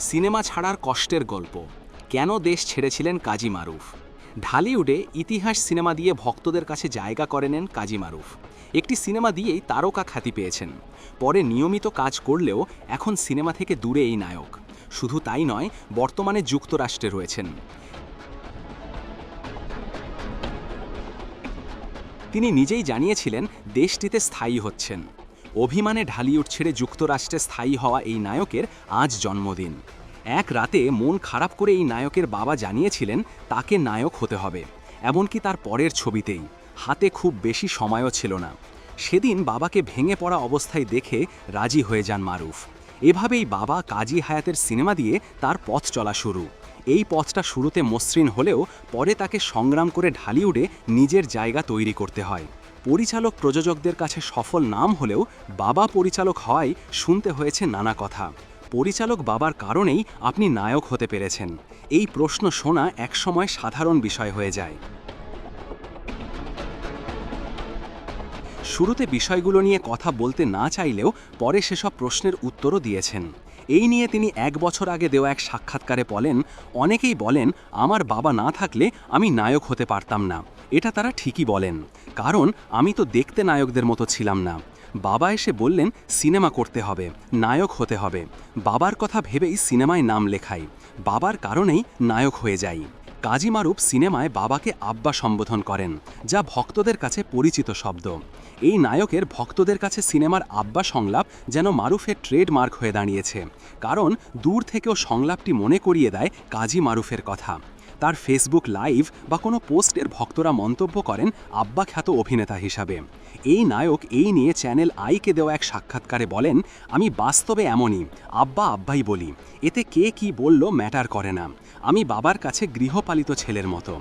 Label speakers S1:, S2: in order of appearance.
S1: Cinema ছাড়ার কষ্টের গল্প। কেন দেশ ছেড়েছিলেন কাজী মারুফ? ঢালিউডে ইতিহাস সিনেমা দিয়ে ভক্তদের কাছে জায়গা করে নেন কাজী মারুফ। একটি সিনেমা দিয়েই তারকা খ্যাতি পেয়েছেন। পরে নিয়মিত কাজ করলেও এখন সিনেমা থেকে দূরে এই নায়ক। শুধু তাই নয়, বর্তমানে যুক্তরাষ্ট্রে রয়েছেন। তিনি নিজেই জানিয়েছিলেন, দেশটিতে স্থায়ী হচ্ছেন। অভিমানে ঢালিউড ছেড়ে যুক্তরাষ্ট্রে স্থায়ী হওয়া এই নায়কের আজ জন্মদিন। এক রাতে মন খারাপ করে এই নায়কের বাবা জানিয়েছিলেন, তাকে নায়ক হতে হবে। এমনকি তার পরের ছবিতেই। হাতে খুব বেশি সময়ও ছিল না। সেদিন বাবাকে ভেঙে পড়া অবস্থায় দেখে রাজি হয়ে যান মারুফ। এভাবেই বাবা কাজী হায়াতের সিনেমা দিয়ে তার পথ চলা শুরু। এই পথটা শুরুতে মসৃণ হলেও পরে তাকে সংগ্রাম করে ঢালিউডে নিজের জায়গা তৈরি করতে হয়। পরিচালক প্রযোজকদের কাছে সফল নাম হলেও বাবা পরিচালক হয় শুনতে হয়েছে নানা কথা। পরিচালক বাবার কারণেই আপনি নায়ক হতে পেরেছেন। এই প্রশ্ন শোনা একসময় সাধারণ বিষয় হয়ে যায়। শুরুতে বিষয়গুলো নিয়ে কথা বলতে না চাইলেও পরে সেসব প্রশ্নের উত্তরও দিয়েছেন। এই নিয়ে তিনি এক বছর আগে দেওয়া এক সাক্ষাৎকারে বলেন, অনেকেই বলেন, আমার বাবা না থাকলে আমি নায়ক হতে পারতাম না। এটা তারা ঠিকই বলেন। কারণ, আমি তো দেখতে নায়কদের মতো ছিলাম না। বাবা এসে বললেন, সিনেমা করতে হবে, নায়ক হতে হবে। বাবার কথা ভেবেই সিনেমায় নাম লেখাই। বাবার কারণেই নায়ক হয়ে যাই। কাজী মারুফ সিনেমায় বাবাকে আব্বা সম্বোধন করেন, যা ভক্তদের কাছে পরিচিত শব্দ। এই নায়কের ভক্তদের কাছে সিনেমার আব্বা সংলাপ যেন মারুফের ট্রেডমার্ক হয়ে দাঁড়িয়েছে। কারণ, দূর থেকেও সংলাপটি মনে করিয়ে দেয় কাজী মারুফের কথা। তার ফেসবুক লাইভ বা কোনো পোস্টের ভক্তরা মন্তব্য করেন আব্বা খ্যাত অভিনেতা হিসাবে। এই নায়ক এই নিয়ে চ্যানেল আইকে দেওয়া এক সাক্ষাৎকারে বলেন, আমি বাস্তবে এমনই, আব্বা আব্বাই বলি। এতে কে কি বলল ম্যাটার করে না। আমি বাবার কাছে গৃহপালিত ছেলের মতো।